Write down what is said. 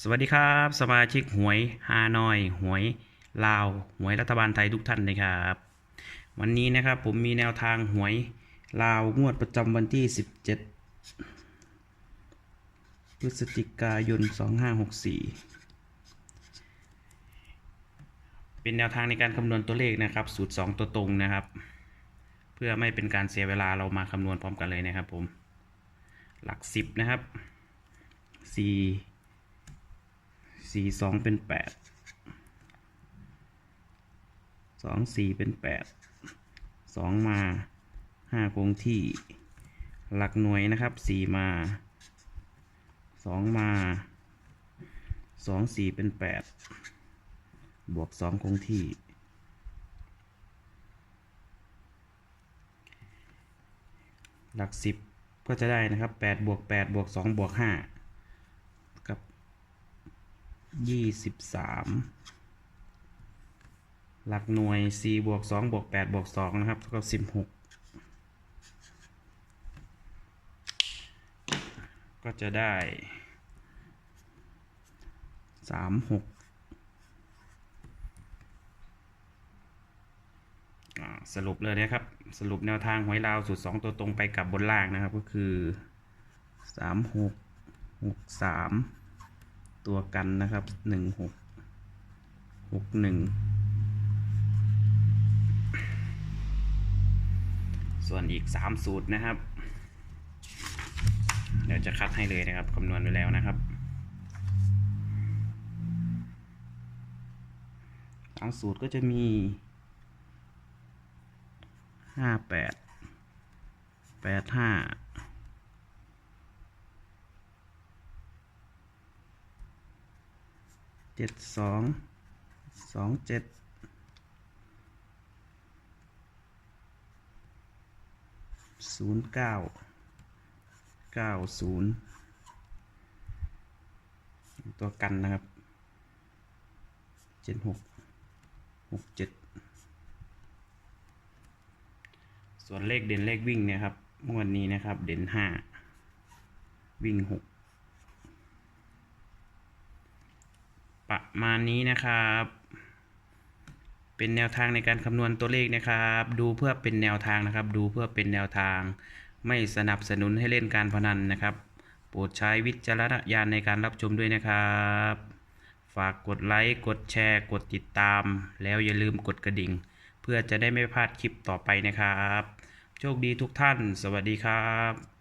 สวัสดีครับ สมาชิกหวยฮานอย หวยลาว หวยรัฐบาลไทยทุกท่านนะครับ วันนี้นะครับผมมีแนวทางหวยลาวงวดประจำวันที่ 17 พฤศจิกายน 2564 เป็นแนวทางในการคำนวณตัวเลขนะครับ สูตร 2 ตัวตรงนะครับ เพื่อไม่เป็นการเสียเวลาเรามาคำนวณพร้อมกันเลยนะครับผม หลัก 10 นะครับ 4 สี่สองเป็นแปดสองสี่เป็นแปดสองมาห้าคงที่ หลักหน่วยนะครับสี่มาสองมาสองสี่เป็นแปดบวกสองคงที่หลักสิบก็จะได้นะครับแปดบวกแปดบวกสองบวกห้า ยี่สิบสามหลักหน่วยสี่บวกสองบวกแปดบวกสองนะครับเท่ากับสิบหกก็จะได้สามหกสรุปเลยนะครับ สรุปแนวทางหวยลาวสูตรสองตัวตรงไปกับบนล่างนะครับ ก็คือสามหกหกสาม ตัวกันนะครับหนึ่งหกหกหนึ่งส่วนอีกสามสูตรนะครับ เดี๋ยวจะคัดให้เลยนะครับคำนวณไว้แล้วนะครับสามสูตรก็จะมีห้าแปดแปดห้า เจ็ดสองสองเจ็ดศูนย์เก้าเก้าศูนย์ตัวกันนะครับเจ็ดหกหกเจ็ดส่วนเลขเด่นเลขวิ่งเนี่ยครับงวดนี้นะครับเด่นห้าวิ่งหก ประมาณนี้นะครับ เป็นแนวทางในการคำนวณตัวเลขนะครับ ดูเพื่อเป็นแนวทางนะครับ ดูเพื่อเป็นแนวทาง ไม่สนับสนุนให้เล่นการพนันนะครับ โปรดใช้วิจารณญาณในการรับชมด้วยนะครับ ฝากกดไลค์กดแชร์ กดติดตาม แล้วอย่าลืมกดกระดิ่ง เพื่อจะได้ไม่พลาดคลิปต่อไปนะครับ โชคดีทุกท่าน สวัสดีครับ